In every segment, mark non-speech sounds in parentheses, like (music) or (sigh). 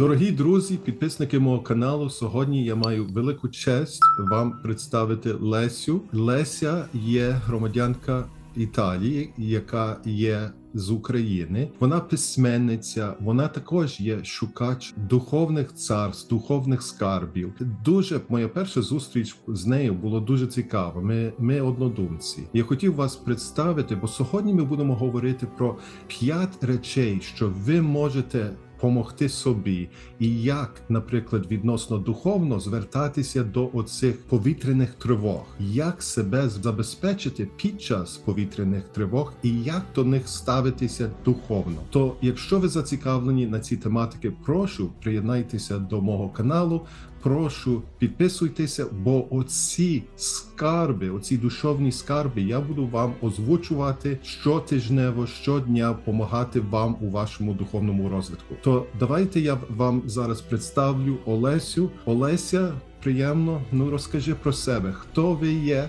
Дорогі друзі, підписники мого каналу. Сьогодні я маю велику честь вам представити Лесю. Леся є громадянка Італії, яка є з України. Вона письменниця, вона також є шукач духовних царств, духовних скарбів. Дуже моя перша зустріч з нею було дуже цікаво. Ми, ми однодумці. Я хотів вас представити, бо сьогодні ми будемо говорити про п'ять речей, що ви можете помогти собі, і як, наприклад, відносно духовно звертатися до оцих повітряних тривог, як себе забезпечити під час повітряних тривог, і як до них ставитися духовно. То, якщо ви зацікавлені на ці тематики, прошу приєднайтеся до мого каналу. Прошу підписуйтеся, бо оці скарби, оці душовні скарби, я буду вам озвучувати щотижнево, щодня, допомагати вам у вашому духовному розвитку. То давайте я вам зараз представлю Олесю. Олеся, приємно. Ну розкажи про себе, хто ви є?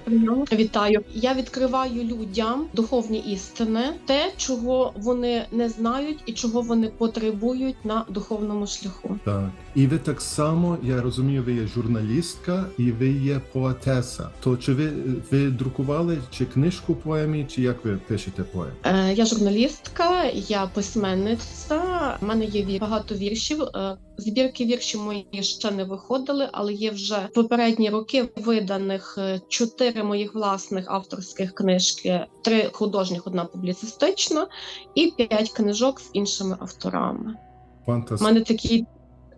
Вітаю. Я відкриваю людям духовні істини, те, чого вони не знають і чого вони потребують на духовному шляху. Так, і ви так само, я розумію, ви є журналістка і ви є поетеса. То чи ви, ви друкували чи книжку поемі, чи як ви пишете поем? Е, я журналістка, я письменниця. У мене є багато віршів. Збірки віршів мої ще не виходили, але є вже попередні роки виданих е, чотири моїх власних авторських книжки: три художніх, одна публіцистична, і п'ять книжок з іншими авторами. У мене такий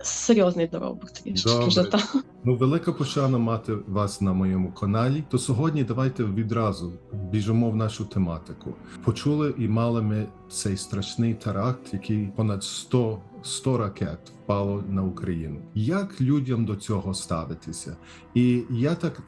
серйозний доробок трішки вже так. Ну, велика пошана мати вас на моєму каналі. То сьогодні давайте відразу біжимо в нашу тематику. Почули і мали ми цей страшний теракт, який понад 100, 100 ракет впало на Україну. Як людям до цього ставитися? І я так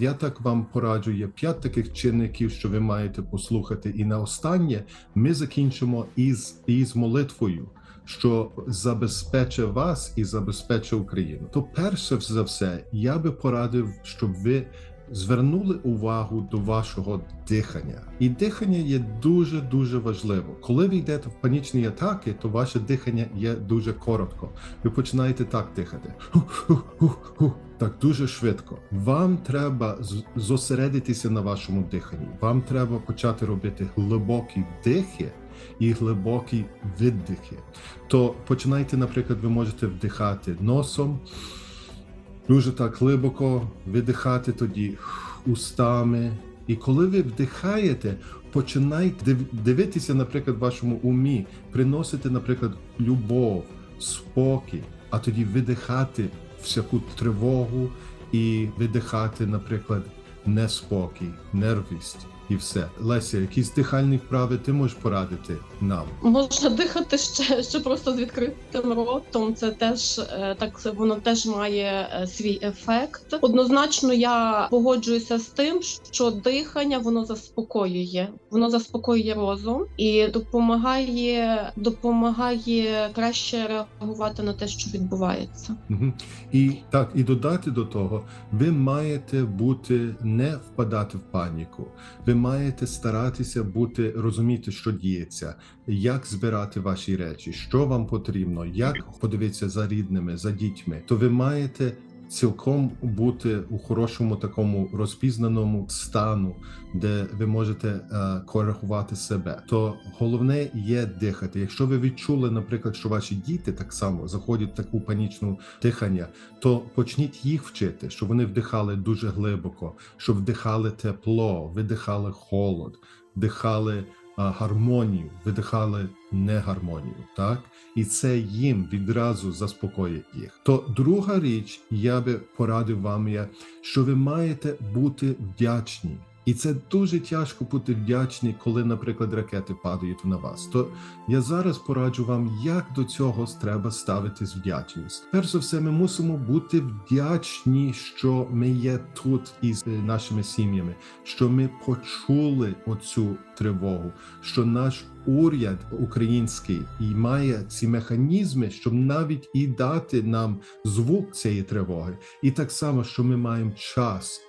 я так вам пораджу. Є п'ять таких чинників, що ви маєте послухати. І на останнє ми закінчимо із, із молитвою що забезпечить вас і забезпечить Україну. То перше за все, я би порадив, щоб ви звернули увагу до вашого дихання. І дихання є дуже дуже важливо. Коли ви йдете в панічні атаки, то ваше дихання є дуже коротко. Ви починаєте так дихати. Так дуже швидко. Вам треба зосередитися на вашому диханні. Вам треба почати робити глибокі вдихи і глибокі видихи. То починайте, наприклад, ви можете вдихати носом, дуже так глибоко видихати тоді устами. І коли ви вдихаєте, починайте дивитися, наприклад, вашому умі, приносити, наприклад, любов, спокій, а тоді видихати всяку тривогу і видихати, наприклад, неспокій, нервість і все. Леся, якісь дихальні вправи ти можеш порадити нам? Можна дихати ще, ще просто з відкритим ротом. Це теж е, так воно теж має е, свій ефект. Однозначно, я погоджуюся з тим, що дихання воно заспокоює, воно заспокоює розум і допомагає, допомагає краще реагувати на те, що відбувається. І так, і додати до того, ви маєте бути не впадати в паніку. Ви маєте старатися бути розуміти, що діється, як збирати ваші речі, що вам потрібно, як подивитися за рідними, за дітьми. То ви маєте цілком бути у хорошому такому розпізнаному стану, де ви можете е, коригувати себе. То головне є дихати. Якщо ви відчули, наприклад, що ваші діти так само заходять в таку панічну дихання, то почніть їх вчити, щоб вони вдихали дуже глибоко, щоб вдихали тепло, видихали холод, вдихали гармонію, видихали негармонію. Так і це їм відразу заспокоїть їх. То друга річ, я би порадив вам, є, що ви маєте бути вдячні. І це дуже тяжко бути вдячні, коли, наприклад, ракети падають на вас. То я зараз пораджу вам, як до цього треба ставитись вдячність. Перш за все, ми мусимо бути вдячні, що ми є тут із е, нашими сім'ями, що ми почули оцю тривогу, що наш уряд український і має ці механізми, щоб навіть і дати нам звук цієї тривоги, і так само, що ми маємо час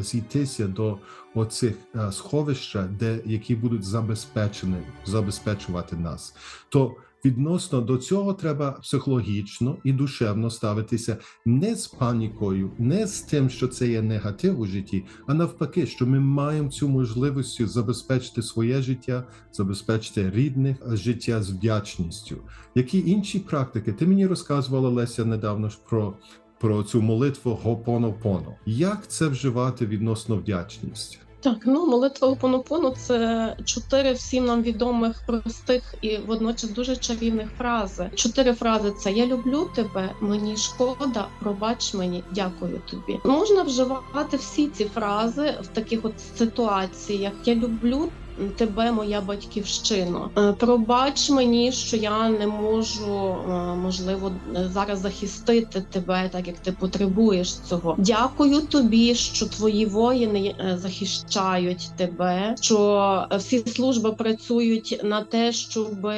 зійтися до оцих е, сховища, де які будуть забезпечені забезпечувати нас. То відносно до цього треба психологічно і душевно ставитися не з панікою, не з тим, що це є негатив у житті, а навпаки, що ми маємо цю можливість забезпечити своє життя, забезпечити рідних життя з вдячністю. Які інші практики? Ти мені розказувала Леся недавно про. Про цю молитву Гопонопоно. Як це вживати відносно вдячність? Так, ну молитва Опонопону це чотири всім нам відомих простих і водночас дуже чарівних фрази. Чотири фрази це я люблю тебе, мені шкода, пробач мені, дякую тобі. Можна вживати всі ці фрази в таких от ситуаціях. Я люблю. Тебе, моя батьківщина, Е, пробач мені, що я не можу е, можливо зараз захистити тебе, так як ти потребуєш цього. Дякую тобі, що твої воїни е, захищають тебе. Що всі служби працюють на те, щоб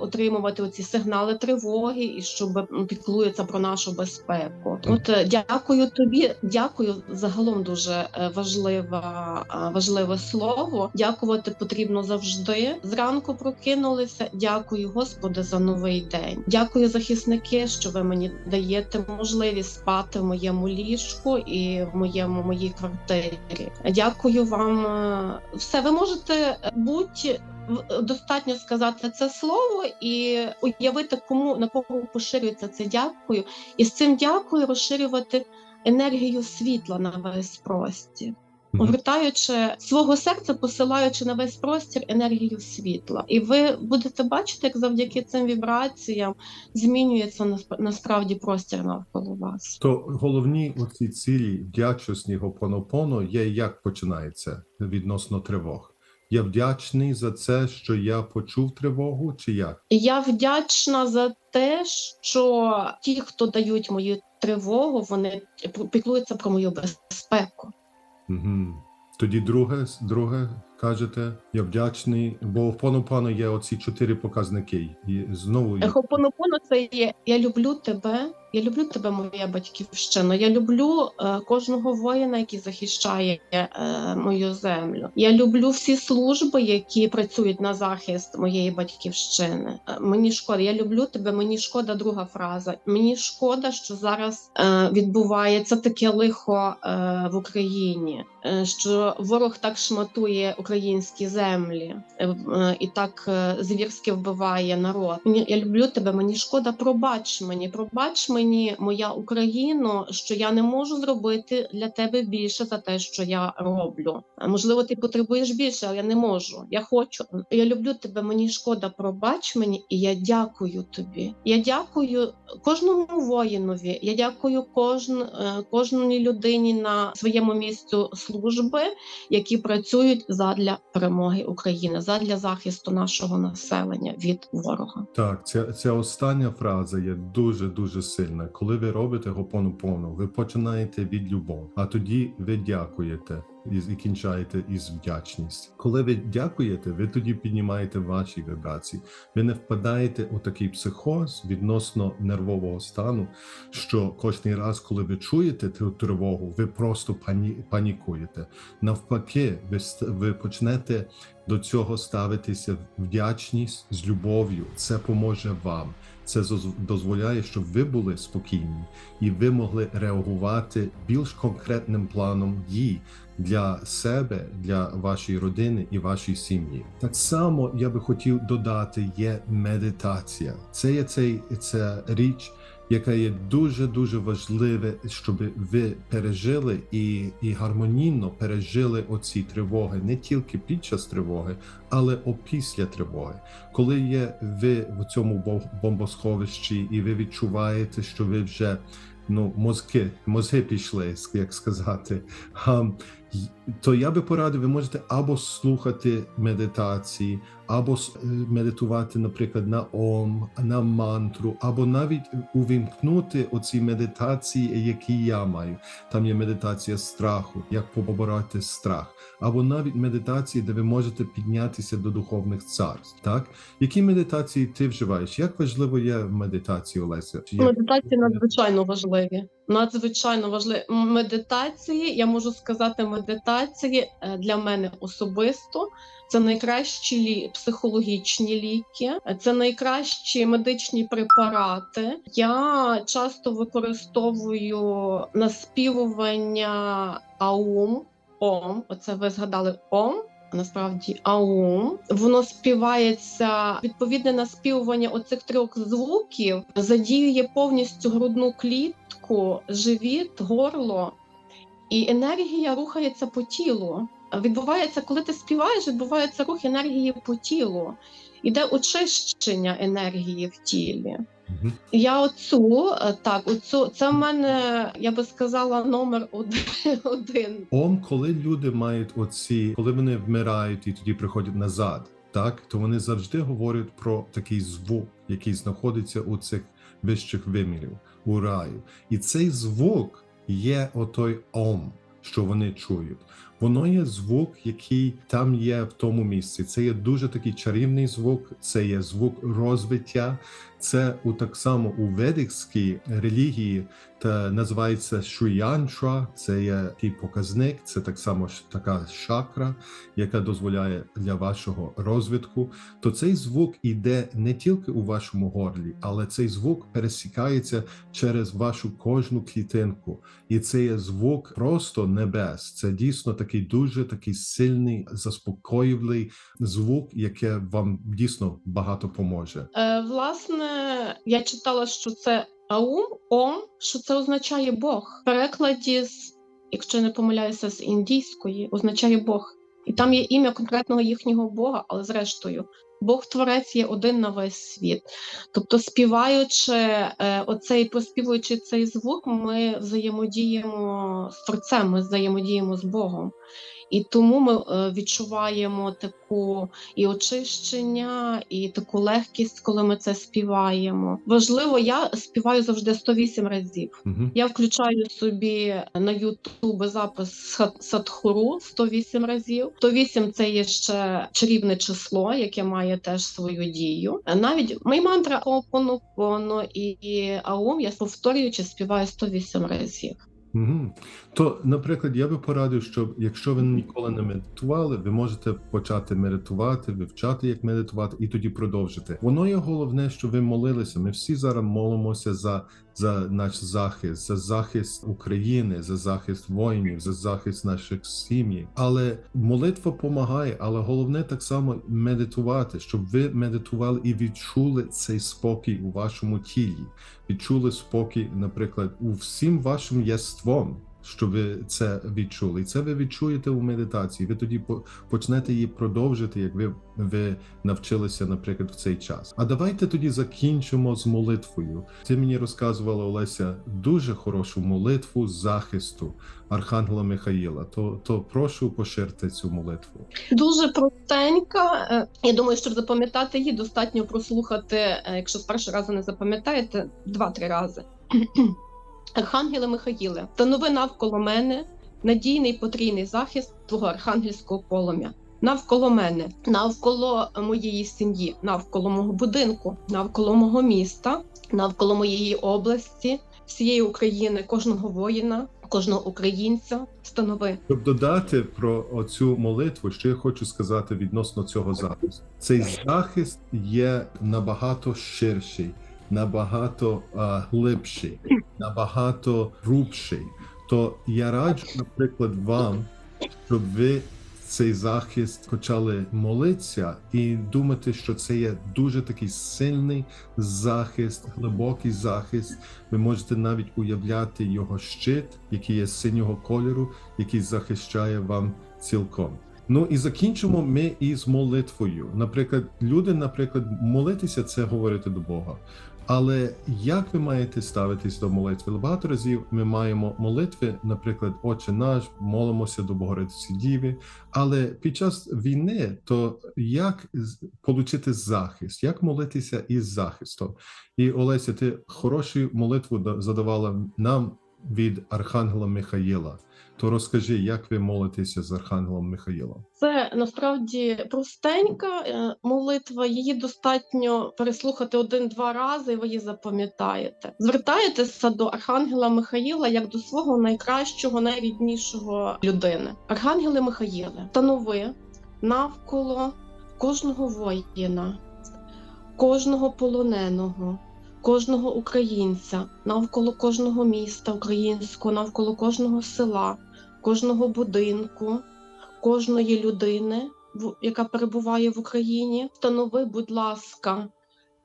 отримувати оці сигнали тривоги і щоб піклуються про нашу безпеку. От дякую тобі, дякую загалом дуже важлива, важливе слово. Дякувати потрібно завжди. Зранку прокинулися. Дякую, Господи, за новий день. Дякую, захисники, що ви мені даєте можливість спати в моєму ліжку і в моєму моїй квартирі. Дякую вам. е, Все, ви можете будь в- достатньо сказати це слово і уявити, кому на кого поширюється це дякую, і з цим дякую розширювати енергію світла на весь простір. Мгм. Огортаючи свого серця, посилаючи на весь простір енергію світла, і ви будете бачити, як завдяки цим вібраціям змінюється насправді простір навколо вас. То головні оці цілі вдячності Гопонопоно є як починається відносно тривог. Я вдячний за це, що я почув тривогу, чи як? Я вдячна за те, що ті, хто дають мою тривогу, вони піклуються про мою безпеку. Угу. Тоді друге, друге кажете, я вдячний, бо в Понопано є оці чотири показники. І знову є- Хопонопоно це є я люблю тебе. Я люблю тебе, моя батьківщина. Я люблю е, кожного воїна, який захищає е, мою землю. Я люблю всі служби, які працюють на захист моєї батьківщини. Е, мені шкода, я люблю тебе. Мені шкода. Друга фраза. Мені шкода, що зараз е, відбувається таке лихо е, в Україні, е, що ворог так шматує українські землі е, е, і так е, звірськи вбиває народ. Я люблю тебе. Мені шкода. Пробач мені, пробач мені, моя Україно, що я не можу зробити для тебе більше за те, що я роблю. Можливо, ти потребуєш більше, але я не можу. Я хочу. Я люблю тебе. Мені шкода. Пробач мені, і я дякую тобі. Я дякую кожному воїнові. Я дякую кожн, кожній людині на своєму місцю служби, які працюють задля перемоги України, задля захисту нашого населення від ворога. Так, ця, ця остання фраза є дуже дуже сильна. Коли ви робите гопонопоно, ви починаєте від любов, а тоді ви дякуєте і, кінчаєте із вдячність. Коли ви дякуєте, ви тоді піднімаєте ваші вібрації. Ви не впадаєте у такий психоз відносно нервового стану, що кожний раз, коли ви чуєте ту тривогу, ви просто пані, панікуєте. Навпаки, ви, ви почнете до цього ставитися вдячність з любов'ю. Це поможе вам. Це дозволяє, щоб ви були спокійні і ви могли реагувати більш конкретним планом дій для себе, для вашої родини і вашої сім'ї. Так само я би хотів додати: є медитація. Це є цей це річ, яка є дуже дуже важливе, щоб ви пережили і, і гармонійно пережили оці тривоги не тільки під час тривоги, але опісля тривоги. Коли є ви в цьому бо- бомбосховищі, і ви відчуваєте, що ви вже ну мозки, мозги пішли, як сказати. (laughs) То я би порадив, ви можете або слухати медитації, або е, медитувати, наприклад, на ом, на мантру, або навіть увімкнути оці медитації, які я маю. Там є медитація страху, як побороти страх, або навіть медитації, де ви можете піднятися до духовних царств. Так, які медитації ти вживаєш? Як важливо є в медитації, Олеся? Медитації надзвичайно важливі. Надзвичайно важливі. Медитації, я можу сказати, медитації е, для мене особисто це найкращі лі... психологічні ліки, це найкращі медичні препарати. Я часто використовую наспівування аум. Ом, оце ви згадали ом. Насправді аум воно співається відповідне наспівування оцих трьох звуків задіює повністю грудну клітку, живіт, горло, і енергія рухається по тілу. Відбувається, коли ти співаєш, відбувається рух енергії по тілу, іде очищення енергії в тілі. Мгм. Я оцю е, так, оцю це в мене, я би сказала, номер один. (laughs) Ом, коли люди мають оці, коли вони вмирають і тоді приходять назад, так то вони завжди говорять про такий звук, який знаходиться у цих вищих вимірів у раю. І цей звук є отой ом, що вони чують. Воно є звук, який там є в тому місці. Це є дуже такий чарівний звук, це є звук розвиття. Це у так само у ведикській релігії та називається шуянча. Це є такий показник, це так само така шакра, яка дозволяє для вашого розвитку. То цей звук іде не тільки у вашому горлі, але цей звук пересікається через вашу кожну клітинку. І це є звук просто небес. Це дійсно такий дуже такий сильний, заспокоївий звук, яке вам дійсно багато поможе. Е, власне, я читала, що це аум, ом, що це означає Бог. В перекладі з, якщо не помиляюся, з індійської означає Бог. І там є ім'я конкретного їхнього Бога, але зрештою, Бог Творець є один на весь світ. Тобто, співаючи е, оцей, проспівуючи цей звук, ми взаємодіємо з Творцем, ми взаємодіємо з Богом. І тому ми е, відчуваємо таку і очищення, і таку легкість, коли ми це співаємо. Важливо, я співаю завжди 108 разів. Угу. Я включаю собі на Ютуб запис садхуру 108 разів. 108 – це є ще чарівне число, яке має теж свою дію. Навіть мій мантра Опонопоно і, і Аум я повторюючи співаю 108 разів. Угу. То, наприклад, я би порадив, що якщо ви ніколи не медитували, ви можете почати медитувати, вивчати, як медитувати, і тоді продовжити. Воно є головне, що ви молилися. Ми всі зараз молимося за, за наш захист, за захист України, за захист воїнів, за захист наших сім'ї. Але молитва допомагає, але головне так само медитувати, щоб ви медитували і відчули цей спокій у вашому тілі відчули спокій, наприклад, у всім вашим єством, що ви це відчули. І це ви відчуєте у медитації. Ви тоді по- почнете її продовжити, як ви, ви навчилися, наприклад, в цей час. А давайте тоді закінчимо з молитвою. Ти мені розказувала, Олеся, дуже хорошу молитву захисту Архангела Михаїла. То, то прошу поширте цю молитву. Дуже простенька. Е, Я думаю, щоб запам'ятати її, достатньо прослухати, е, якщо з першого разу не запам'ятаєте, два-три рази. Архангеле Михаїле, встанови навколо мене надійний потрійний захист твого архангельського полум'я. Навколо мене, навколо моєї сім'ї, навколо мого будинку, навколо мого міста, навколо моєї області, всієї України, кожного воїна, кожного українця. Встанови Щоб додати про оцю молитву, що я хочу сказати відносно цього захисту. Цей захист є набагато ширший, набагато а, глибший, набагато грубший. То я раджу, наприклад, вам, щоб ви цей захист почали молитися і думати, що це є дуже такий сильний захист, глибокий захист. Ви можете навіть уявляти його щит, який є синього кольору, який захищає вам цілком. Ну і закінчимо ми із молитвою. Наприклад, люди, наприклад, молитися це говорити до Бога. Але як ви маєте ставитись до молитви? Багато разів ми маємо молитви, наприклад, Отче наш, молимося до Богородиці Діви. Але під час війни, то як отримати захист, як молитися із захистом? І Олеся, ти хорошу молитву задавала нам від Архангела Михаїла. То розкажи, як ви молитеся з Архангелом Михаїлом? Це насправді простенька е, молитва. Її достатньо переслухати один-два рази, і ви її запам'ятаєте. Звертаєтеся до Архангела Михаїла як до свого найкращого, найріднішого людини. Архангеле Михаїле, станови навколо кожного воїна, кожного полоненого. Кожного українця навколо кожного міста українського, навколо кожного села, кожного будинку, кожної людини, яка перебуває в Україні. Встанови, будь ласка,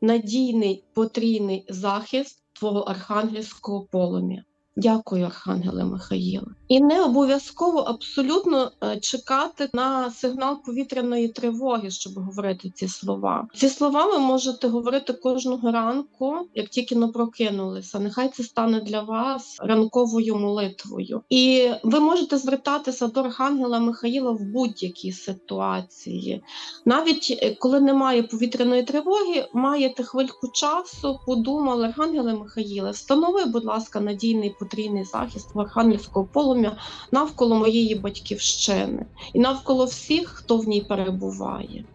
надійний потрійний захист твого архангельського полум'я. Дякую, Архангеле Михаїле. І не обов'язково абсолютно е, чекати на сигнал повітряної тривоги, щоб говорити ці слова. Ці слова ви можете говорити кожного ранку, як тільки но прокинулися. Нехай це стане для вас ранковою молитвою. І ви можете звертатися до Архангела Михаїла в будь-якій ситуації. Навіть е, коли немає повітряної тривоги, маєте хвильку часу, подумали, Архангеле Михаїле, встанови, будь ласка, надійний потрійний захист в архангельського полум'я навколо моєї батьківщини і навколо всіх, хто в ній перебуває.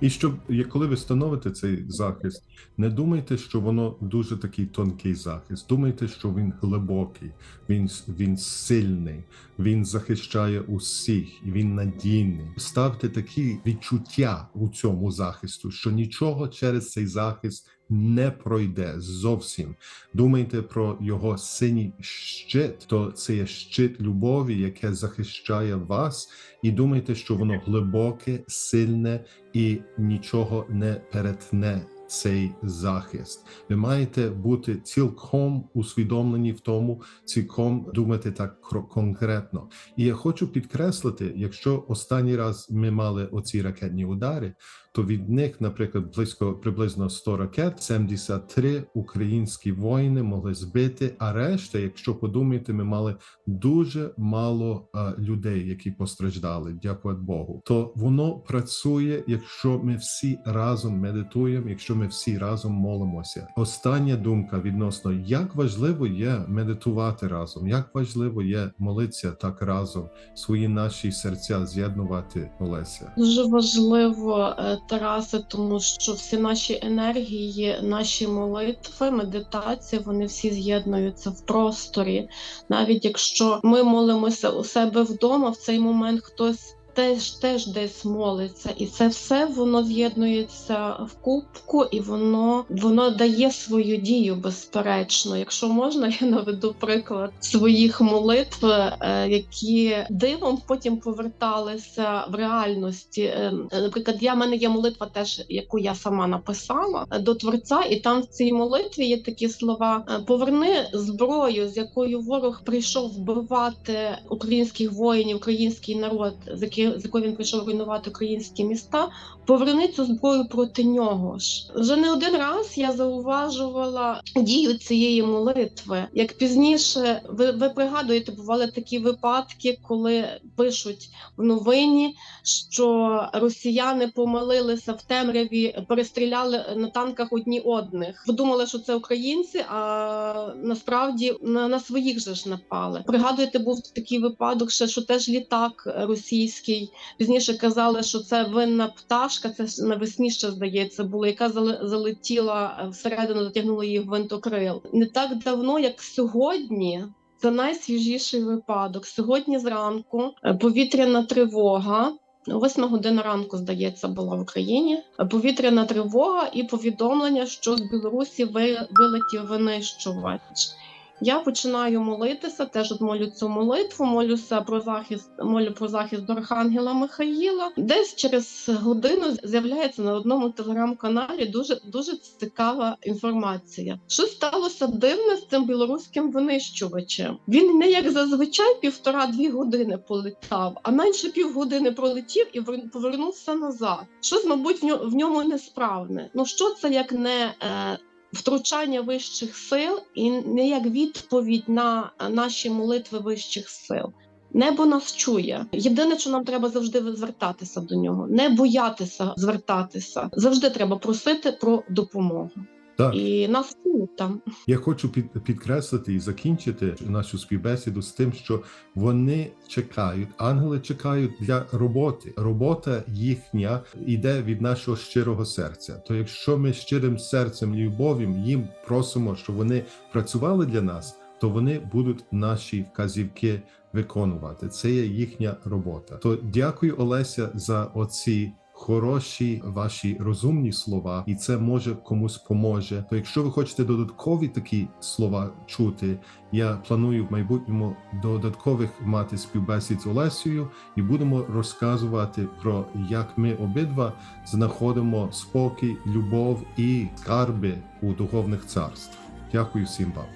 І щоб коли ви становите цей захист, не думайте, що воно дуже такий тонкий захист. Думайте, що він глибокий, він, він сильний, він захищає усіх, він надійний. Ставте такі відчуття у цьому захисту, що нічого через цей захист не пройде зовсім. Думайте про його синій щит, то це є щит любові, яке захищає вас, і думайте, що воно глибоке, сильне і нічого не перетне цей захист. Ви маєте бути цілком усвідомлені в тому, цілком думати так конкретно. І я хочу підкреслити, якщо останній раз ми мали оці ракетні удари, то від них, наприклад, близько приблизно 100 ракет, 73 українські воїни могли збити. А решта, якщо подумаєте, ми мали дуже мало е, людей, які постраждали. Дякувати Богу. То воно працює, якщо ми всі разом медитуємо, якщо ми всі разом молимося. Остання думка відносно як важливо є медитувати разом, як важливо є молитися так разом, свої наші серця з'єднувати Олеся. Дуже важливо, е, Тарасе, тому що всі наші енергії, наші молитви, медитації, вони всі з'єднуються в просторі. Навіть якщо ми молимося у себе вдома, в цей момент хтось. Теж теж десь молиться, і це все воно з'єднується в кубку, і воно воно дає свою дію, безперечно. Якщо можна, (laughs) я наведу приклад своїх молитв, е, які дивом потім поверталися в реальності. Е, Наприклад, я в мене є молитва, теж яку я сама написала е, до творця, і там в цій молитві є такі слова: поверни зброю, з якою ворог прийшов вбивати українських воїнів, український народ, з з якою він прийшов руйнувати українські міста. Поверни цю зброю проти нього ж. Вже не один раз я зауважувала дію цієї молитви. Як пізніше ви, ви пригадуєте, бували такі випадки, коли пишуть в новині, що росіяни помилилися в темряві, перестріляли на танках одні одних. Подумали, що це українці, а насправді на, на своїх же ж напали. Пригадуєте, був такий випадок, ще що теж літак російський. Пізніше казали, що це винна пташка. Це навесні ще здається було, яка зале- залетіла всередину, затягнула її гвинтокрил. Не так давно, як сьогодні. Це найсвіжіший випадок. Сьогодні зранку е, повітряна тривога. Восьма година ранку, здається, була в Україні. Е, Повітряна тривога і повідомлення, що з Білорусі ви- вилетів винищувач. Я починаю молитися, теж от молю цю молитву, молюся про захист, молю про захист до Архангела Михаїла. Десь через годину з'являється на одному телеграм-каналі дуже дуже цікава інформація. Що сталося дивне з цим білоруським винищувачем? Він не як зазвичай півтора-дві години полетав, а менше півгодини пролетів і вер- повернувся назад. Щось, мабуть, в ньому несправне. Ну що це як не е, втручання вищих сил і не як відповідь на наші молитви вищих сил. Небо нас чує. Єдине, що нам треба завжди звертатися до нього, не боятися звертатися. Завжди треба просити про допомогу. Так. і нас там. Я хочу під, підкреслити і закінчити нашу співбесіду з тим, що вони чекають, ангели чекають для роботи. Робота їхня йде від нашого щирого серця. То якщо ми щирим серцем і любов'ю їм просимо, щоб вони працювали для нас, то вони будуть наші вказівки виконувати. Це є їхня робота. То дякую, Олеся, за оці. Хороші ваші розумні слова, і це може комусь поможе. То якщо ви хочете додаткові такі слова чути, я планую в майбутньому додаткових мати співбесід з Олесією і будемо розказувати про як ми обидва знаходимо спокій, любов і скарби у духовних царств. Дякую всім вам.